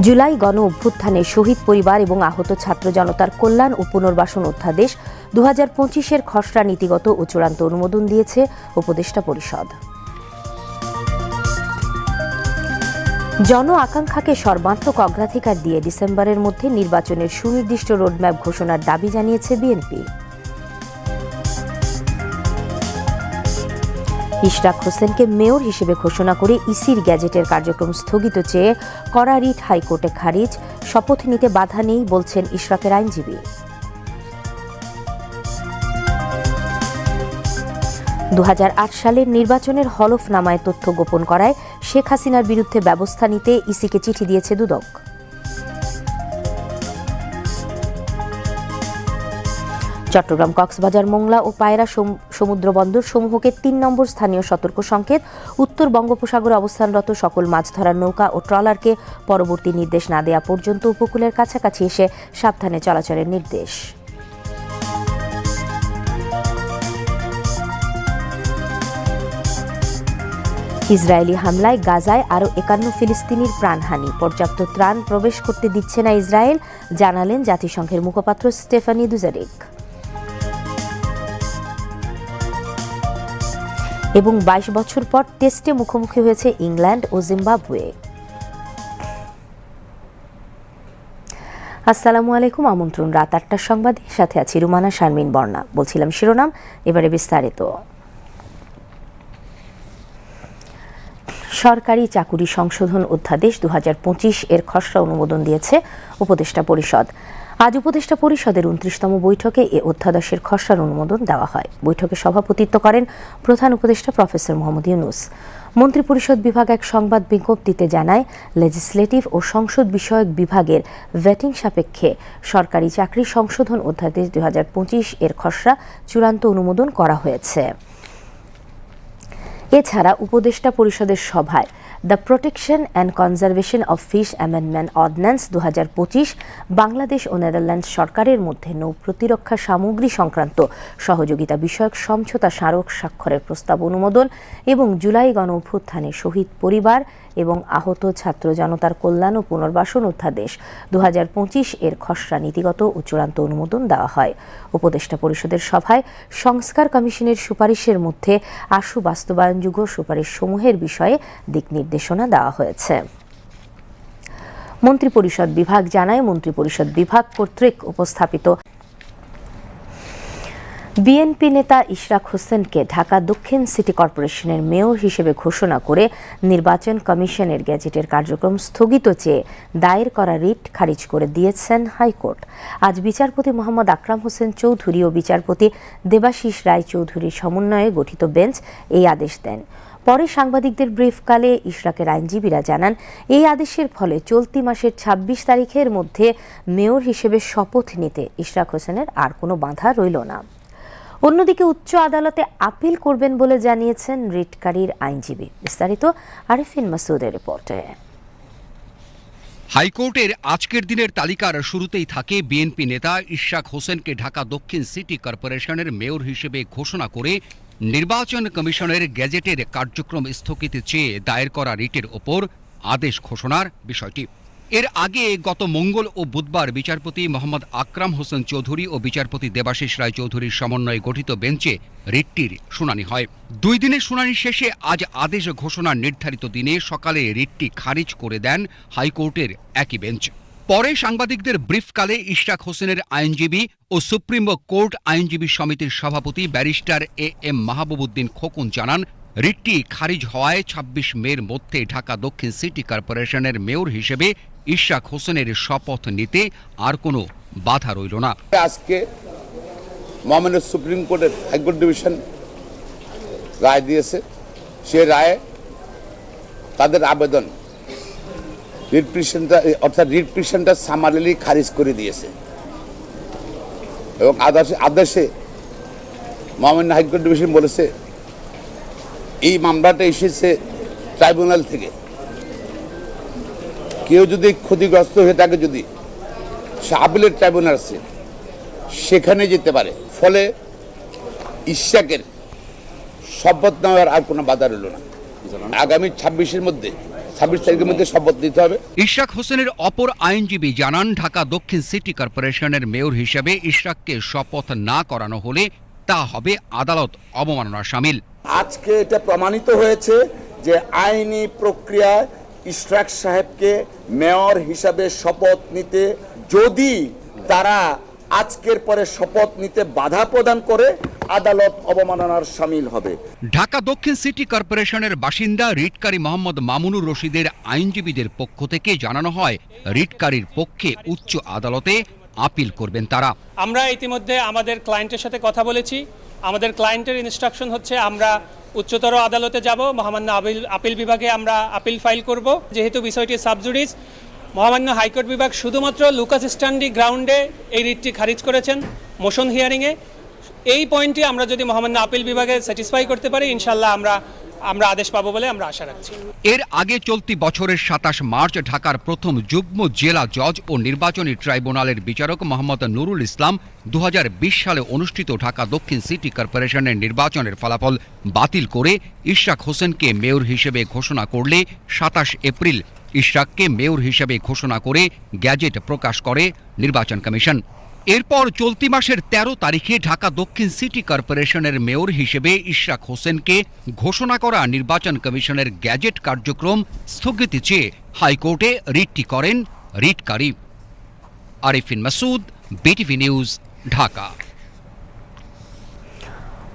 জুলাই গণ অভ্যুত্থানে শহীদ পরিবার এবং আহত ছাত্র জনতার কল্যাণ ও পুনর্বাসন অধ্যাদেশ দু হাজার পঁচিশের খসড়া নীতিগত ও চূড়ান্ত অনুমোদন দিয়েছে উপদেষ্টা পরিষদ। জন আকাঙ্ক্ষাকে সর্বাত্মক অগ্রাধিকার দিয়ে ডিসেম্বরের মধ্যে নির্বাচনের সুনির্দিষ্ট রোডম্যাপ ঘোষণার দাবি জানিয়েছে বিএনপি। ইশরাক হোসেনকে মেয়র হিসেবে ঘোষণা করে ইসির গ্যাজেটের কার্যক্রম স্থগিত চেয়ে করা রিট হাইকোর্টে খারিজ, শপথ নিতে বাধা নেই বলছেন ইশরাকের আইনজীবী। দু হাজার আট সালের নির্বাচনের হলফনামায় তথ্য গোপন করায় শেখ হাসিনার বিরুদ্ধে ব্যবস্থা নিতে ইসিকে চিঠি দিয়েছে দুদক। চট্টগ্রাম কক্সবাজার মোংলা ও পায়রা সম- সমুদ্র বন্দর সমূহকে তিন নম্বর স্থানীয় সতর্ক সংকেত। উত্তর বঙ্গোপসাগরে অবস্থানরত সকল মাছ ধরার নৌকা ও ট্রলারকে পরবর্তী নির্দেশ না দেওয়া পর্যন্ত উপকূলের কাছাকাছি এসে সাবধানে চলাচলের নির্দেশ। ইসরায়েলি হামলায় গাজায় আরও একান্ন ফিলিস্তিনির প্রাণহানি। পর্যাপ্ত ত্রাণ প্রবেশ করতে দিচ্ছে না ইসরায়েল, জানালেন জাতিসংঘের মুখপাত্র স্টেফানি দুজারিক। এবং বাইশ বছর পর টেস্টে মুখোমুখি হয়েছে ইংল্যান্ড ও জিম্বাবুয়ে। আসসালামু আলাইকুম, আমন্ত্রণ রাত আটটার সংবাদে। সাথে আছি রুমানা শারমিন বর্ণা বলছিলাম শিরোনাম, এবারে বিস্তারিত। সরকারি চাকুরি সংশোধন অধ্যাদেশ দুহাজার পঁচিশ এর খসড়া অনুমোদন দিয়েছে উপদেষ্টা পরিষদ। আজ উপদেষ্টা পরিষদের উনত্রিশতম বৈঠকে এ অধ্যাদেশের খসড়ার অনুমোদন দেওয়া হয়। বৈঠকে সভাপতিত্ব করেন প্রধান উপদেষ্টা প্রফেসর মোহাম্মদ ইউনুস। মন্ত্রিপরিষদ বিভাগ এক সংবাদ বিজ্ঞপ্তিতে জানায়, লেজিসলেটিভ ও সংসদ বিষয়ক বিভাগের ভ্যাটিং সাপেক্ষে সরকারি চাকরি সংশোধন অধ্যাদেশ দু হাজার পঁচিশ এর খসড়া চূড়ান্ত অনুমোদন করা হয়েছে। এছাড়া উপদেষ্টা পরিষদের সভায় the protection and conservation of fish amendment ordinance দু হাজার পঁচিশ বাংলাদেশ ও নেদারল্যান্ডস সরকারের মধ্যে নৌ প্রতিরক্ষা সামগ্রী সংক্রান্ত সহযোগিতা বিষয়ক সমঝোতা স্মারক স্বাক্ষরের প্রস্তাব অনুমোদন এবং জুলাই গণ অভ্যুত্থানে শহীদ পরিবার এবং আহত ছাত্র জনতার কল্যাণ ও পুনর্বাসন অধ্যাদেশ। দু হাজার পঁচিশ এর খসড়া নীতিগত ও চূড়ান্ত অনুমোদন দেওয়া হয়। উপদেষ্টা পরিষদের সভায় সংস্কার কমিশনের সুপারিশের মধ্যে আশু বাস্তবায়নযোগ্য সুপারিশ সমূহের বিষয়ে দিক নির্দেশনা দেওয়া হয়েছে। মন্ত্রিপরিষদ বিভাগ জানায়, মন্ত্রিপরিষদ বিভাগ কর্তৃক উপস্থাপিত বিএনপি নেতা ইশরাক হোসেনকে ঢাকা দক্ষিণ সিটি কর্পোরেশনের মেয়র হিসেবে ঘোষণা করে নির্বাচন কমিশনের গ্যাজেটের কার্যক্রম স্থগিত চেয়ে দায়ের করা রিট খারিজ করে দিয়েছেন হাইকোর্ট। আজ বিচারপতি মোহাম্মদ আকরাম হোসেন চৌধুরী ও বিচারপতি দেবাশিস রায় চৌধুরীর সমন্বয়ে গঠিত বেঞ্চ এই আদেশ দেন। পরে সাংবাদিকদের ব্রিফকালে ইশরাকের আইনজীবীরা জানান, এই আদেশের ফলে চলতি মাসের ২৬ তারিখের মধ্যে মেয়র হিসেবে শপথ নিতে ইশরাক হোসেনের আর কোনো বাধা রইল না। অন্যদিকে উচ্চ আদালতে আপিল করবেন বলে জানিয়েছেন রিটকারীর আইনজীবী। বিস্তারিত আরিফিন মাসুদের রিপোর্টে। হাইকোর্টের আজকের দিনের তালিকার শুরুতেই থাকে বিএনপি নেতা ইশাক হোসেনকে ঢাকা দক্ষিণ সিটি কর্পোরেশনের মেয়র হিসেবে ঘোষণা করে নির্বাচন কমিশনের গ্যাজেটের কার্যক্রম স্থগিত চেয়ে দায়ের করা রিটের ওপর আদেশ ঘোষণার বিষয়টি। এর আগে গত মঙ্গল ও বুধবার বিচারপতি মোহাম্মদ আকরাম হোসেন চৌধুরী ও বিচারপতি দেবাশিস রায় চৌধুরীর সমন্বয়ে গঠিত বেঞ্চে রিটটির শুনানি হয়। দুই দিনের শুনানি শেষে আজ আদেশ ঘোষণার নির্ধারিত দিনে সকালে রিটটি খারিজ করে দেন হাইকোর্টের একই বেঞ্চ। পরে সাংবাদিকদের ব্রিফকালে ইশরাক হোসেনের আইনজীবী ও সুপ্রিম কোর্ট আইনজীবী সমিতির সভাপতি barrister A M Mahbubuddin Khokon জানান, রিটটি খারিজ হওয়ায় ২৬ মের মধ্যে ঢাকা দক্ষিণ সিটি কর্পোরেশনের মেয়র হিসেবে ইশরাক হোসেনের শপথ নিতে আর কোনো বাধা রইল না। আজকে মহামান্য সুপ্রিম কোর্টের হাইকোর্ট ডিভিশন রায় দিয়েছে। সে রায়ে তাদের আবেদন অর্থাৎ রিট পিটিশনটা সামারিলি খারিজ করে দিয়েছে। এবং আদেশে আদেশে মহামান্য হাইকোর্ট ডিভিশন বলেছে, এই মামলাটা এসেছে ট্রাইব্যুনাল থেকে। কেউ যদি ক্ষতিগ্রস্ত হয়ে থাকে যদি সে আপিলের ট্রাইব্যুনাল আছে সেখানে যেতে পারে। ফলে ইশাকের শপথ নেওয়ার আর কোনো বাধা রইল না। আগামী ছাব্বিশের মধ্যে ছাব্বিশ তারিখের মধ্যে শপথ দিতে হবে। ইশরাক হোসেনের অপর আইনজীবী জানান ঢাকা দক্ষিণ সিটি কর্পোরেশনের মেয়র হিসেবে ইশরাককে শপথ না করানো হলে তা হবে আদালত অবমাননা সামিল। আজকে এটা প্রমাণিত হয়েছে যে আইনি প্রক্রিয়ায় ইশরাক সাহেবকে মেয়র হিসাবে শপথ নিতে যদি তারা আজকের পরে শপথ নিতে বাধা প্রদান করে আদালত অবমাননার সামিল হবে। ঢাকা দক্ষিণ সিটি কর্পোরেশনের বাসিন্দা রিটকারী মোহাম্মদ মামুনুর রশিদের আইনজীবীদের পক্ষ থেকে জানানো হয় রিটকারীর পক্ষে উচ্চ আদালতে আপিল করবেন তারা। আমরা ইতিমধ্যে আমাদের ক্লায়েন্টের সাথে কথা বলেছি। আমাদের ক্লায়েন্টের ইনস্ট্রাকশন হচ্ছে আমরা উচ্চতর আদালতে যাব, মহামান্য আপিল আপিল বিভাগে আমরা আপিল ফাইল করব। যেহেতু বিষয়টি সাবজুডিস মহামান্য হাইকোর্ট বিভাগ শুধুমাত্র লুকাস স্ট্যান্ডি গ্রাউন্ডে এই রিটটি খারিজ করেছেন মোশন হিয়ারিংয়ে এই পয়েন্টটি আমরা যদি মহামান্য আপিল বিভাগে স্যাটিসফাই করতে পারি ইনশাল্লাহ আমরা আমরা আদেশ পাবো বলে আমরা আশা রাখছি। এর আগে চলতি বছরের সাতাশ মার্চ ঢাকার প্রথম যুগ্ম জেলা জজ ও নির্বাচনী ট্রাইব্যুনালের বিচারক মোহাম্মদ নুরুল ইসলাম দু হাজার বিশ সালে অনুষ্ঠিত ঢাকা দক্ষিণ সিটি কর্পোরেশনের নির্বাচনের ফলাফল বাতিল করে ইশরাক হোসেনকে মেয়র হিসেবে ঘোষণা করলে সাতাশ এপ্রিল ইশরাককে মেয়র হিসেবে ঘোষণা করে গ্যাজেট প্রকাশ করে নির্বাচন কমিশন। এরপর চলতি মাসের ১৩ তারিখে ঢাকা দক্ষিণ সিটি কর্পোরেশনের মেয়র হিসেবে ইশরাক হোসেনকে ঘোষণা করা নির্বাচন কমিশনের গ্যাজেট কার্যক্রম স্থগিত চেয়ে হাইকোর্টে রিটটি করেন রিটকারী। Arifin Masud, BTV news, Dhaka.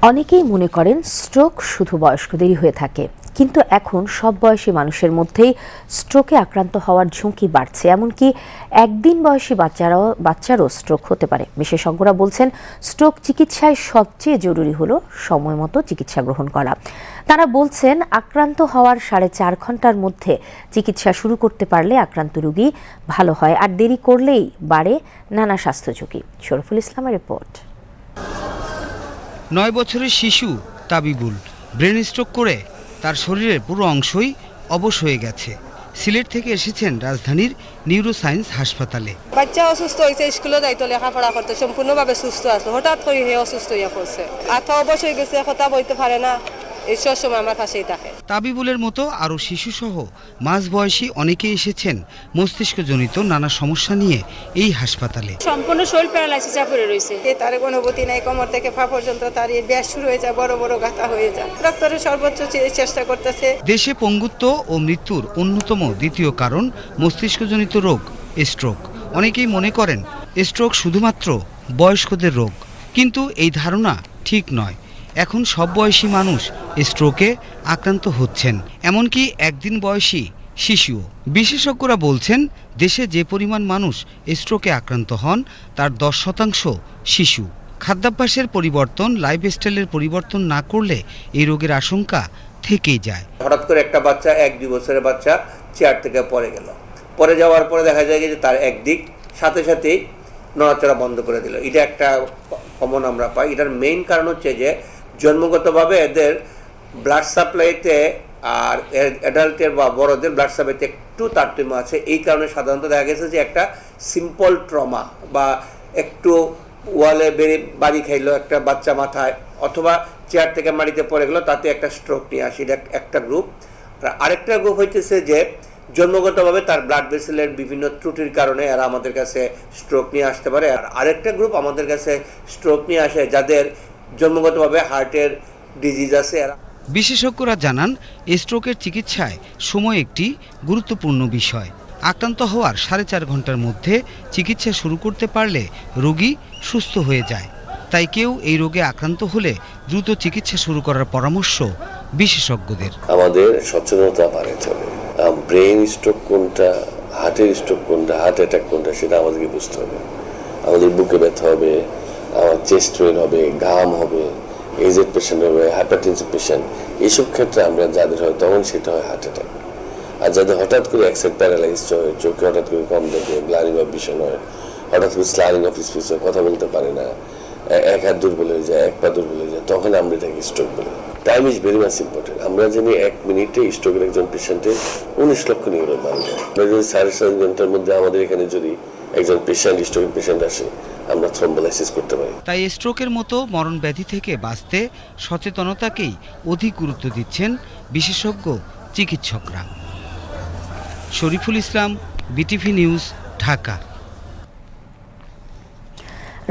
অনেকেই মনে করেন স্ট্রোক শুধু বয়স্কদেরই হয়ে থাকে। কিন্তু এখন সব বয়সী মানুষের মধ্যেই স্ট্রোকে আক্রান্ত হওয়ার ঝুঁকি বাড়ছে। এমনকি একদিন বয়সী বাচ্চারাও, বাচ্চারও স্ট্রোক হতে পারে। বিশেষজ্ঞরা বলছেন স্ট্রোক চিকিৎসায় সবচেয়ে জরুরি হলো সময় মতো চিকিৎসা গ্রহণ করা। তারা বলছেন, আক্রান্ত হওয়ার সাড়ে চার ঘণ্টার মধ্যে চিকিৎসা শুরু করতে পারলে আক্রান্ত রোগী ভালো হয়। আর দেরি করলেই বাড়ে নানা স্বাস্থ্য ঝুঁকি। শরফুল ইসলামের রিপোর্ট। নয় বছরের শিশু তাবিবুল। ব্রেন স্ট্রোক করে তার শরীরের পুরো অংশই অবশ হয়ে গেছে। সিলেট থেকে এসেছেন রাজধানীর নিউরো সায়েন্স হাসপাতালে। বাচ্চা অসুস্থ হয়েছে, স্কুলে যাইতো, লেখাপড়া করতে, সম্পূর্ণভাবে সুস্থ আছে। হঠাৎ করে হে অসুস্থ হয়ে পড়ছে। আঠা অবশ হয়ে গেছে কথা বলতে পারে না। এই সব সময় আমার কাছেই থাকে। তাবিবুলের মতো আরও শিশুসহ মাঝবয়সী অনেকেই এসেছেন মস্তিষ্কজনিত নানা সমস্যা নিয়ে এই হাসপাতালে। সম্পূর্ণ শরীর প্যারালাইসিসে পড়ে রয়েছে। তার কোনো অনুভূতি নাই কোমর থেকে পা পর্যন্ত তার এই ব্যাস শুরু হয়ে যায় বড় বড় গাথা হয়ে যায়। ডক্টরের সর্বোচ্চ চেষ্টা করতেছে। দেশে পঙ্গুত্ব ও মৃত্যুর অন্যতম দ্বিতীয় কারণ মস্তিষ্কজনিত রোগ স্ট্রোক অনেকেই মনে করেন স্ট্রোক শুধুমাত্র বয়স্কদের রোগ। কিন্তু এই ধারণা ঠিক নয়। এখন সব বয়সী মানুষ স্ট্রোকে আক্রান্ত হচ্ছেন। এমনকি একদিন বয়সী শিশুও। বিশেষজ্ঞরা বলছেন, দেশে যে পরিমাণ মানুষ স্ট্রোকে আক্রান্ত হন, তার দশ শতাংশ শিশু। খাদ্যাভ্যাসের পরিবর্তন লাইফস্টাইলের পরিবর্তন না করলে এই রোগের আশঙ্কা থেকেই যায়। হঠাৎ করে একটা বাচ্চা, এক দুই বছরের বাচ্চা চেয়ার থেকে পড়ে গেল। পরে যাওয়ার পরে দেখা যায় যে তার একদিক সাথে সাথেই নড়াচড়া বন্ধ করে দিল। এটা একটা কমন আমরা পাই। এটার মেইন কারণ হচ্ছে যে জন্মগতভাবে এদের ব্লাড সাপ্লাইতে আর অ্যাডাল্টের বা বড়দের ব্লাড সাপ্লাইতে একটু তারতম্য আছে। এই কারণে সাধারণত দেখা গেছে যে একটা সিম্পল ট্রমা বা একটু ওয়ালে বেড়ে বাড়ি খাইলো একটা বাচ্চা মাথায় অথবা চেয়ার থেকে মাটিতে পড়ে গেলো, তাতে একটা স্ট্রোক নিয়ে আসি। একটা গ্রুপ আর আরেকটা গ্রুপ হইতেছে যে জন্মগতভাবে তার ব্লাড ভেসেলের বিভিন্ন ত্রুটির কারণে এরা আমাদের কাছে স্ট্রোক নিয়ে আসতে পারে। আর আরেকটা গ্রুপ আমাদের কাছে স্ট্রোক নিয়ে আসে, যাদের জন্মগতভাবে হার্টের ডিজিজ আছে এরা বিশেষজ্ঞরা জানান স্ট্রোকের চিকিৎসায় সময় একটি গুরুত্বপূর্ণ বিষয়। আক্রান্ত হওয়ার সাড়ে চার ঘণ্টার মধ্যে চিকিৎসা শুরু করতে পারলে রোগী সুস্থ হয়ে যায়। তাই কেউ এই রোগে আক্রান্ত হলে দ্রুত চিকিৎসা শুরু করার পরামর্শ বিশেষজ্ঞদের। আমাদের সচেতনতা বাড়াতে হবে। ব্রেন স্ট্রোক কোনটা হার্টের স্ট্রোক কোনটা হার্ট অ্যাটাক কোনটা সেটা আমাদেরকে বুঝতে হবে। আমাদের বুকে ব্যথা হবে চেস্ট পেন হবে, ঘাম হবে এজেড পেশেন্ট হবে হাইপারটেনসিভ পেশেন্ট এইসব ক্ষেত্রে আমরা যাদের হয় তখন সেটা হয় হার্ট অ্যাটাক আর যাদের হঠাৎ করে অ্যাক্সেট প্যারালাইজ হয়, চোখে হঠাৎ করে কম দেখে ব্লারিং অফ ভিশন হয়, হঠাৎ করে স্লারিং অফ স্পিচ হয়, কথা বলতে পারে না এক হাত দুর্বল হয়ে যায়, এক পা দুর্বল হয়ে যায়, তখন আমরা এটাকে স্ট্রোক বলি। Time is very much important আমরা জানি এক মিনিটে স্ট্রোকের একজন পেশেন্টের উনিশ লক্ষ নিউরো মারা যায় আমরা যদি সাড়ে সাত ঘণ্টার মধ্যে আমাদের এখানে যদি একজন পেশেন্ট স্ট্রোকের পেশেন্ট আসে আমরা থ্রম্বোলাইসিস করতে পারি তাই স্ট্রোকের মতো মরণ ব্যাধি থেকে বাঁচতে সচেতনতাকেই অধিক গুরুত্ব দিচ্ছেন বিশেষজ্ঞ চিকিৎসকরা। Shariful Islam, BTV news, Dhaka.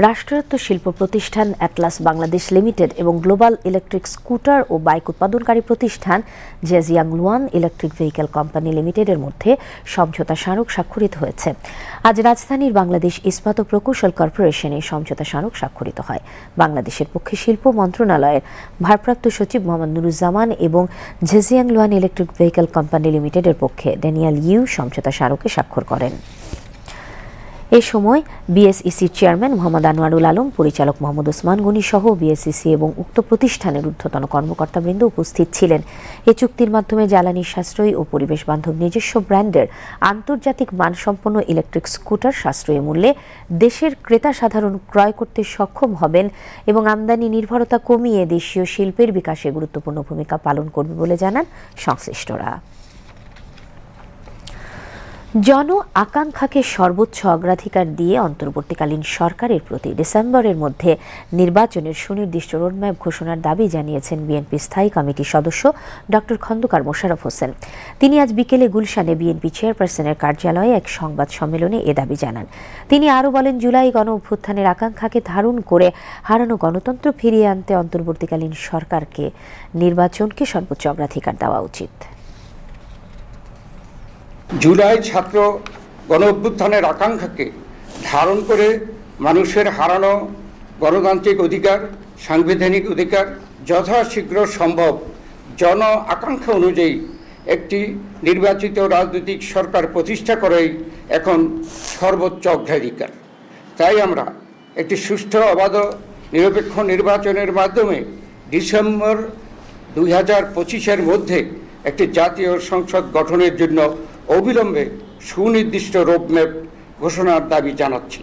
রাষ্ট্রায়ত্ত শিল্প প্রতিষ্ঠান অ্যাটলাস বাংলাদেশ লিমিটেড এবং গ্লোবাল ইলেকট্রিক স্কুটার ও বাইক উৎপাদনকারী প্রতিষ্ঠান Zhejiang Luyuan electric vehicle company লিমিটেডের মধ্যে সমঝোতা স্মারক স্বাক্ষরিত হয়েছে। আজ রাজধানীর বাংলাদেশ ইস্পাত প্রকৌশল কর্পোরেশন সমঝোতা স্মারক স্বাক্ষরিত হয়। বাংলাদেশের পক্ষে শিল্প মন্ত্রণালয়ের ভারপ্রাপ্ত সচিব মোহাম্মদ নুরুজ্জামান এবং Zhejiang Luyuan electric vehicle company লিমিটেডের পক্ষে ড্যানিয়াল ইউ সমঝোতা স্মারকে স্বাক্ষর করেন। এ সময় বিএসইসির চেয়ারম্যান মোহাম্মদ আনোয়ারুল আলম, পরিচালক মোহাম্মদ ওসমান গনি সহ বিএসইসি এবং উক্ত প্রতিষ্ঠানের ঊর্ধ্বতন কর্মকর্তাবৃন্দ উপস্থিত ছিলেন। এ চুক্তির মাধ্যমে জ্বালানি সাশ্রয়ী ও পরিবেশ বান্ধব নিজস্ব ব্র্যান্ডের আন্তর্জাতিক মানসম্পন্ন ইলেকট্রিক স্কুটার সাশ্রয়ী মূল্যে দেশের ক্রেতা সাধারণ ক্রয় করতে সক্ষম হবেন এবং আমদানি নির্ভরতা কমিয়ে দেশীয় শিল্পের বিকাশে গুরুত্বপূর্ণ ভূমিকা পালন করবে বলে জানান সংশ্লিষ্টরা। জন আকাঙ্ক্ষাকে সর্বোচ্চ অগ্রাধিকার দিয়ে অন্তর্বর্তীকালীন সরকারের প্রতি ডিসেম্বরের মধ্যে নির্বাচনের সুনির্দিষ্ট রোডম্যাপ ঘোষণার দাবি জানিয়েছেন বিএনপি স্থায়ী কমিটির সদস্য ডক্টর খন্দকার মোশারফ হোসেন। তিনি আজ বিকেলে গুলশানে বিএনপি চেয়ারপারসনের কার্যালয়ে এক সংবাদ সম্মেলনে এ দাবি জানান। তিনি আরও বলেন, জুলাই গণ অভ্যুত্থানের আকাঙ্ক্ষাকে ধারণ করে হারানো গণতন্ত্র ফিরিয়ে আনতে অন্তর্বর্তীকালীন সরকারকে, নির্বাচনকে সর্বোচ্চ অগ্রাধিকার দেওয়া উচিত। জুলাই ছাত্র গণ অভ্যুত্থানের আকাঙ্ক্ষাকে ধারণ করে মানুষের হারানো গণতান্ত্রিক অধিকার, সাংবিধানিক অধিকার যথাশীঘ্র সম্ভব। জন আকাঙ্ক্ষা অনুযায়ী একটি নির্বাচিত রাজনৈতিক সরকার প্রতিষ্ঠা করাই এখন সর্বোচ্চ অগ্রাধিকার। তাই আমরা একটি সুষ্ঠু, অবাধ, নিরপেক্ষ নির্বাচনের মাধ্যমে ডিসেম্বর দুই হাজার পঁচিশের মধ্যে একটি জাতীয় সংসদ গঠনের জন্য অবিলম্বে সুনির্দিষ্ট রোডম্যাপ ঘোষণার দাবি জানাচ্ছি।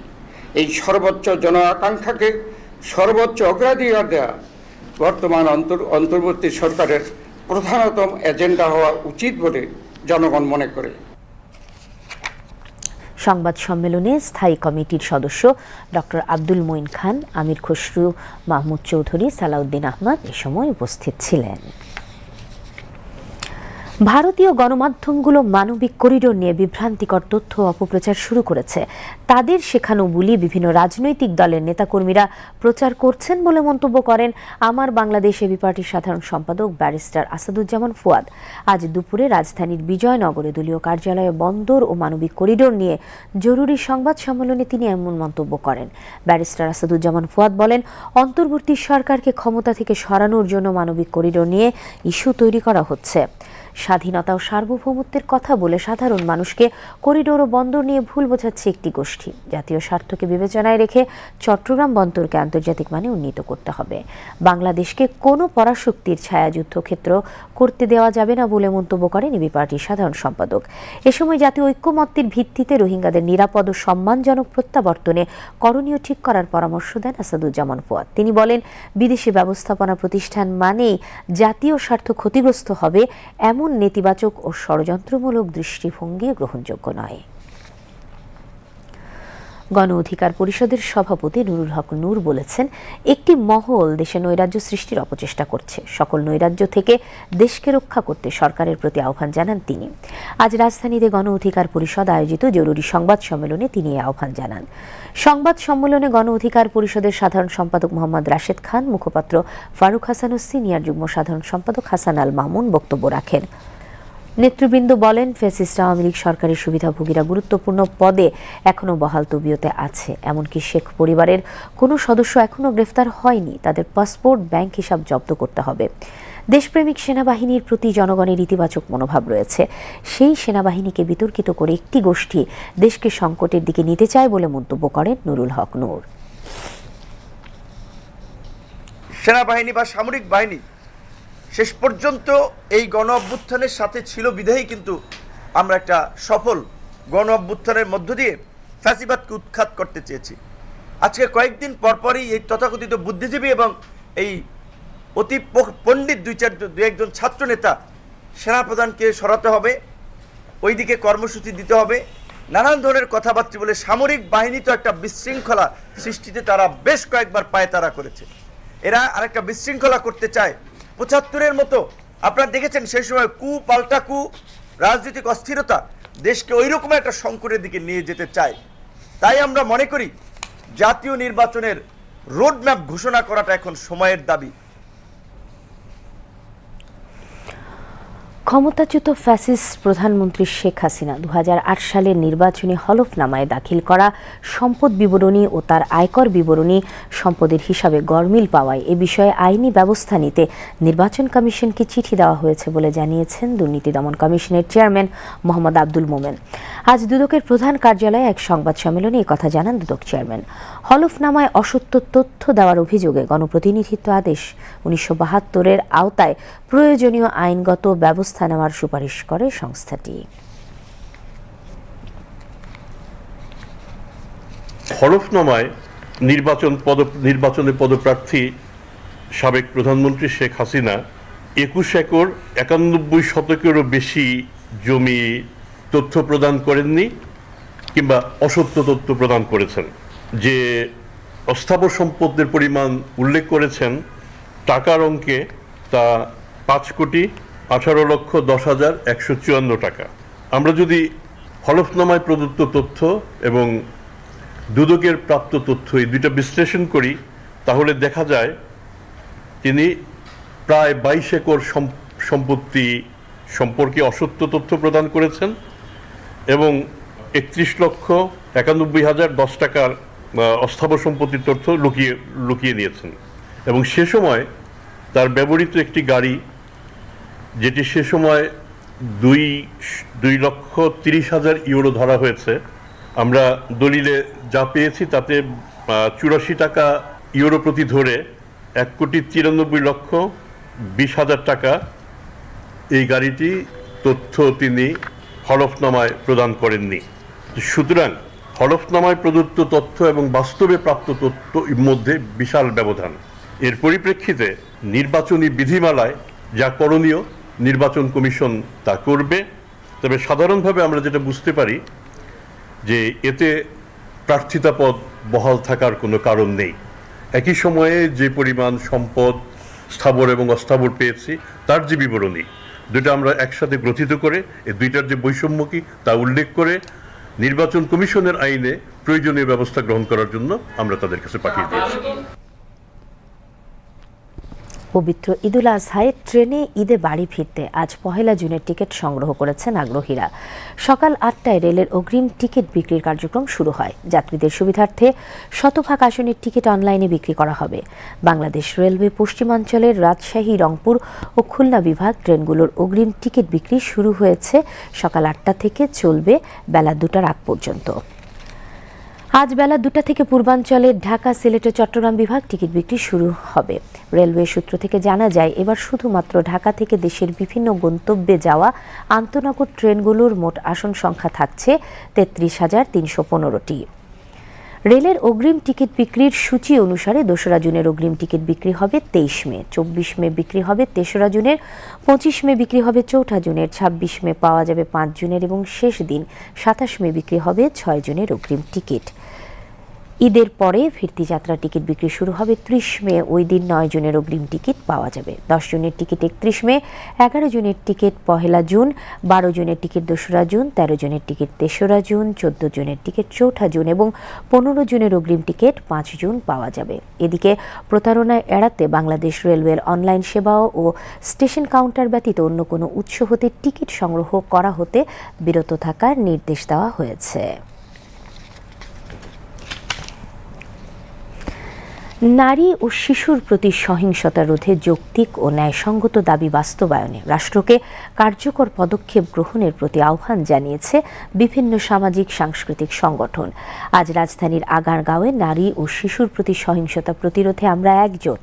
এই সর্বোচ্চ জন আকাঙ্ক্ষাকে সর্বোচ্চ অগ্রাধিকার দেওয়া বর্তমান অন্তর, অন্তর্বর্তী সরকারের প্রধানতম এজেন্ডা হওয়া উচিত বলে জনগণ মনে করে। সংবাদ সম্মেলনে স্থায়ী কমিটির সদস্য ডক্টর আব্দুল মঈন খান, আমির খসরু, মাহমুদ চৌধুরী, সালাউদ্দিন আহমদ এ সময় উপস্থিত ছিলেন। ভারতীয় গণমাধ্যমগুলো মানবিক করিডোর নিয়ে বিভ্রান্তিকর তথ্য অপপ্রচার শুরু করেছে। তাদের শেখানো বুলি বিভিন্ন রাজনৈতিক দলের নেতাকর্মীরা প্রচার করছেন বলে মন্তব্য করেন আমার বাংলাদেশ এবি পার্টির সাধারণ সম্পাদক ব্যারিস্টার আসাদুজ্জামান ফুয়াদ। আজ দুপুরে রাজধানীর বিজয়নগরে দলীয় কার্যালয়ে বন্দর ও মানবিক করিডোর নিয়ে জরুরি সংবাদ সম্মেলনে তিনি এমন মন্তব্য করেন। ব্যারিস্টার আসাদুজ্জামান ফুয়াদ বলেন, অন্তর্বর্তী সরকারকে ক্ষমতা থেকে সরানোর জন্য মানবিক করিডোর নিয়ে ইস্যু তৈরি করা হচ্ছে। স্বাধীনতা ও সার্বভৌমত্বের কথা বলে সাধারণ মানুষকে করিডোর ও বন্দর নিয়ে ভুল বোঝাচ্ছে একটি গোষ্ঠী। জাতীয় স্বার্থকে বিবেচনায় রেখে চট্টগ্রাম বন্দরকে আন্তর্জাতিক মানে উন্নীত করতে হবে। বাংলাদেশকে কোনো পরাশক্তির ছায়া যুদ্ধক্ষেত্র করতে দেওয়া যাবে না বলে মন্তব্য করেন এবি পার্টির সাধারণ সম্পাদক। এ সময় জাতীয় ঐক্যমত্যের ভিত্তিতে রোহিঙ্গাদের নিরাপদ ও সম্মানজনক প্রত্যাবর্তনে করণীয় ঠিক করার পরামর্শ দেন আসাদুজ্জামান ফুয়াদ। তিনি বলেন, বিদেশি ব্যবস্থাপনা প্রতিষ্ঠান মানেই জাতীয় স্বার্থ ক্ষতিগ্রস্ত হবে এমন নেতিবাচক ও ষড়যন্ত্রমূলক দৃষ্টিভঙ্গি গ্রহণযোগ্য নয়। গণ অধিকার পরিষদের সভাপতি নুরুল হক নূর বলেছেন, একটি মহল দেশে নৈরাজ্য সৃষ্টির অপচেষ্টা করছে। সকল নৈরাজ্য থেকে দেশকে রক্ষা করতে সরকারের প্রতি আহ্বান জানান তিনি। আজ রাজধানীতে গণ অধিকার পরিষদ আয়োজিত জরুরি সংবাদ সম্মেলনে তিনি এ আহ্বান জানান। সংবাদ সম্মেলনে গণ অধিকার পরিষদের সাধারণ সম্পাদক মোহাম্মদ রাশেদ খান, মুখপাত্র ফারুক হাসান ও সিনিয়র যুগ্ম সাধারণ সম্পাদক হাসান আল মামুন বক্তব্য রাখেন। নেতৃবৃন্দ বলেন ফেসিস্ট আওয়ামী লীগ সরকারের সুবিধাভোগীরা গুরুত্বপূর্ণ পদে এখনও বহাল তবিয়তে আছে। এমনকি শেখ পরিবারের কোনো সদস্য এখনও গ্রেফতার হয়নি। তাদের পাসপোর্ট, ব্যাংক হিসাব জব্দ করতে হবে। দেশপ্রেমিক সেনাবাহিনীর প্রতি জনগণের ইতিবাচক মনোভাব রয়েছে। সেই সেনাবাহিনীকে বিতর্কিত করে একটি গোষ্ঠী দেশকে সংকটের দিকে নিতে চায় বলে মন্তব্য করেন নুরুল হক নূর। সেনাবাহিনী বা সামরিক বাহিনী শেষ পর্যন্ত এই গণ অভ্যুত্থানের সাথে ছিল বিধেই কিন্তু আমরা একটা সফল গণ অভ্যুত্থানের মধ্য দিয়ে ফ্যাসিবাদকে উৎখাত করতে চেয়েছি। আজকে কয়েকদিন পরপরই এই তথাকথিত বুদ্ধিজীবী এবং এই অতি পণ্ডিত দুই চার দু একজন ছাত্রনেতা সেনাপ্রধানকে সরাতে হবে, ওইদিকে কর্মসূচি দিতে হবে, নানান ধরনের কথাবার্তা বলে সামরিক বাহিনী তো একটা বিশৃঙ্খলা সৃষ্টিতে তারা বেশ কয়েকবার পায়তারা করেছে। এরা আরেকটা বিশৃঙ্খলা করতে চায় পঁচাত্তরের মতো। আপনারা দেখেছেন সেই সময় কু পাল্টা কু, রাজনৈতিক অস্থিরতা দেশকে ওই রকম একটা সংকটের দিকে নিয়ে যেতে চায়। তাই আমরা মনে করি, জাতীয় নির্বাচনের রোডম্যাপ ঘোষণা করাটা এখন সময়ের দাবি। ক্ষমতাচ্যুত ফ্যাসিস্ট প্রধানমন্ত্রী শেখ হাসিনা দু হাজার আট সালের নির্বাচনী হলফনামায় দাখিল করা সম্পদ বিবরণী ও তার আয়কর বিবরণী সম্পদের হিসাবে গরমিল পাওয়ায় এ বিষয়ে আইনি ব্যবস্থা নিতে নির্বাচন কমিশনকে চিঠি দেওয়া হয়েছে বলে জানিয়েছেন দুর্নীতি দমন কমিশনের চেয়ারম্যান মোহাম্মদ আব্দুল মোমেন। আজ দুদকের প্রধান কার্যালয়ে এক সংবাদ সম্মেলনে কথা জানান দুদক চেয়ারম্যান। হলফনামায় অসত্য তথ্য দেওয়ার অভিযোগে গণপ্রতিনিধিত্ব আদেশ। উনিশশো বাহাত্তরের আওতায় প্রয়োজনীয় আইনগত ব্যবস্থা নেওয়ার সুপারিশ করে সংস্থাটি। হলফনামায় নির্বাচন পদ, নির্বাচনে পদপ্রার্থী সাবেক প্রধানমন্ত্রী শেখ হাসিনা একুশ একর একানব্বই শতকেরও বেশি জমি তথ্য প্রদান করেননি কিংবা অসত্য তথ্য প্রদান করেছেন। যে অস্থাবর সম্পদের পরিমাণ উল্লেখ করেছেন, টাকার অঙ্কে তা পাঁচ কোটি আঠারো লক্ষ দশ হাজার একশো চুয়ান্ন টাকা। আমরা যদি হলফনামায় প্রদত্ত তথ্য এবং দুদকের প্রাপ্ত তথ্য এই দুইটা বিশ্লেষণ করি, তাহলে দেখা যায় তিনি প্রায় বাইশ একর সম্পত্তি সম্পর্কে অসত্য তথ্য প্রদান করেছেন এবং একত্রিশ লক্ষ একানব্বই হাজার দশ টাকার অস্থাবর সম্পত্তির তথ্য লুকিয়ে লুকিয়ে নিয়েছেন। এবং সে সময় তার ব্যবহৃত একটি গাড়ি, যেটি সে সময় দুই দুই লক্ষ তিরিশ হাজার ইউরো ধরা হয়েছে, আমরা দলিলে যা পেয়েছি তাতে চুরাশি টাকা ইউরো প্রতি ধরে এক কোটি তিরানব্বই লক্ষ বিশ হাজার টাকা এই গাড়িটি তথ্য তিনি হলফনামায় প্রদান করেননি। সুতরাং হলফনামায় প্রদত্ত তথ্য এবং বাস্তবে প্রাপ্ত তথ্য মধ্যে বিশাল ব্যবধান। এর পরিপ্রেক্ষিতে নির্বাচনী বিধিমালায় যা করণীয়, নির্বাচন কমিশন তা করবে। তবে সাধারণভাবে আমরা যেটা বুঝতে পারি যে এতে প্রার্থিতা পদ বহাল থাকার কোনো কারণ নেই। একই সময়ে যে পরিমাণ সম্পদ, স্থাবর এবং অস্থাবর পেয়েছি, তার যে বিবরণী দুটো আমরা একসাথে গ্রথিত করে, এই দুইটার যে বৈষম্য কি, তা উল্লেখ করে নির্বাচন কমিশনের আইনে প্রয়োজনীয় ব্যবস্থা গ্রহণ করার জন্য আমরা তাদের কাছে পাঠিয়ে দিয়েছি। পবিত্র ঈদুল আজহায় ট্রেনে ঈদে বাড়ি ফিরতে আজ পহেলা জুনের টিকিট সংগ্রহ করেছেন আগ্রহীরা। সকাল আটটায় রেলের অগ্রিম টিকিট বিক্রির কার্যক্রম শুরু হয়। যাত্রীদের সুবিধার্থে শতভাগ আসনের টিকিট অনলাইনে বিক্রি করা হবে। বাংলাদেশ রেলওয়ে পশ্চিমাঞ্চলের রাজশাহী, রংপুর ও খুলনা বিভাগ ট্রেনগুলোর অগ্রিম টিকিট বিক্রি শুরু হয়েছে সকাল আটটা থেকে চলবে বেলা দুটার আগ পর্যন্ত। আজ বেলা দুটা থেকে পূর্বাঞ্চলে ঢাকা, সিলেটে চট্টগ্রাম বিভাগ টিকিট বিক্রি শুরু হবে। রেলওয়ে সূত্র থেকে জানা যায়, এবার শুধুমাত্র ঢাকা থেকে দেশের বিভিন্ন গন্তব্যে যাওয়া আন্তনগর ট্রেনগুলোর মোট আসন সংখ্যা থাকছে তেত্রিশ হাজার তিনশো পনেরোটি। রেলের অগ্রিম টিকিট বিক্রির সূচি অনুসারে দোসরা জুনের অগ্রিম টিকিট বিক্রি হবে তেইশ মে, চব্বিশ মে বিক্রি হবে তেসরা জুনের, পঁচিশ মে বিক্রি হবে চৌঠা জুনের, ছাব্বিশ মে পাওয়া যাবে পাঁচ জুনের এবং শেষ দিন সাতাশ মে বিক্রি হবে ছয় জুনের অগ্রিম টিকিট। ঈদের পরে ফিরতি যাত্রা টিকিট বিক্রি শুরু হবে ত্রিশ মে। ওই দিন নয় জনের অগ্রিম টিকিট পাওয়া যাবে। দশ জনের টিকিট একত্রিশ মে, এগারো জনের টিকিট পহেলা জুন, বারো জনের টিকিট দোসরা জুন, তেরো জনের টিকিট তেসরা জুন, চোদ্দ জনের টিকিট চৌঠা জুন এবং পনেরো জনের অগ্রিম টিকিট পাঁচ জুন পাওয়া যাবে। এদিকে প্রতারণায় এড়াতে বাংলাদেশ রেলওয়ের অনলাইন সেবা ও স্টেশন কাউন্টার ব্যতীত অন্য কোনো উৎস হতে টিকিট সংগ্রহ করা হতে বিরত থাকার নির্দেশ দেওয়া হয়েছে। নারী ও শিশুর প্রতি সহিংসতা রোধে যৌক্তিক ও ন্যায়সঙ্গত দাবি বাস্তবায়নে রাষ্ট্রকে কার্যকর পদক্ষেপ গ্রহণের প্রতি আহ্বান জানিয়েছে বিভিন্ন সামাজিক, সাংস্কৃতিক সংগঠন। আজ রাজধানীর আগারগাঁওয়ে নারী ও শিশুর প্রতি সহিংসতা প্রতিরোধে আমরা একজোট।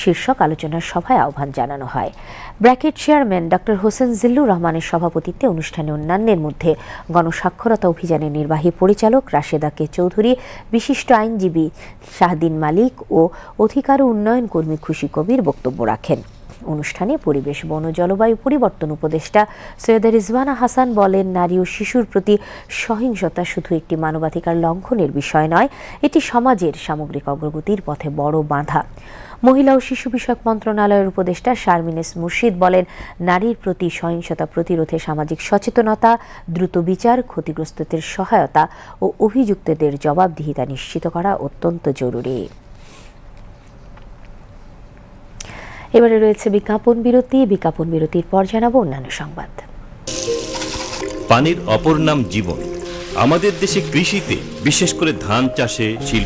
শীর্ষক আলোচনার সভায় আহ্বান জানানো হয়। Bracket chairman doctor Hossain Zillur রহমানের সভাপতিত্বে অনুষ্ঠানে অন্যান্যের মধ্যে গণস্বাক্ষরতা অভিযানের নির্বাহী পরিচালক রাশেদা কে চৌধুরী, বিশিষ্ট আইনজীবী শাহদিন মালিক ও অধিকার উন্নয়ন কর্মী খুশি কবির বক্তব্য রাখেন। অনুষ্ঠানে পরিবেশ, বন, জলবায়ু পরিবর্তন উপদেষ্টা সৈয়দা রিজওয়ানা হাসান বলেন, নারী ও শিশুর প্রতি সহিংসতা শুধু একটি মানবাধিকার লঙ্ঘনের বিষয় নয়, এটি সমাজের সামগ্রিক অগ্রগতির পথে বড় বাধা। মহিলা ও শিশু বিষয়ক মন্ত্রণালয়ের উপদেষ্টা শারমিনেস মুর্শিদ বলেন, নারীর প্রতি সহিংসতা প্রতিরোধে সামাজিক সচেতনতা, দ্রুত বিচার, ক্ষতিগ্রস্তদের সহায়তা ও অভিযুক্তদের জবাবদিহিতা নিশ্চিত করা অত্যন্ত জরুরি। এবারে রয়েছে বিজ্ঞাপন বিরতি। বিজ্ঞাপন বিরতির পর জানাব অন্যান্য সংবাদ। পানির অপর নাম জীবন। আমাদের দেশে কৃষিতে বিশেষ করে ধান চাষে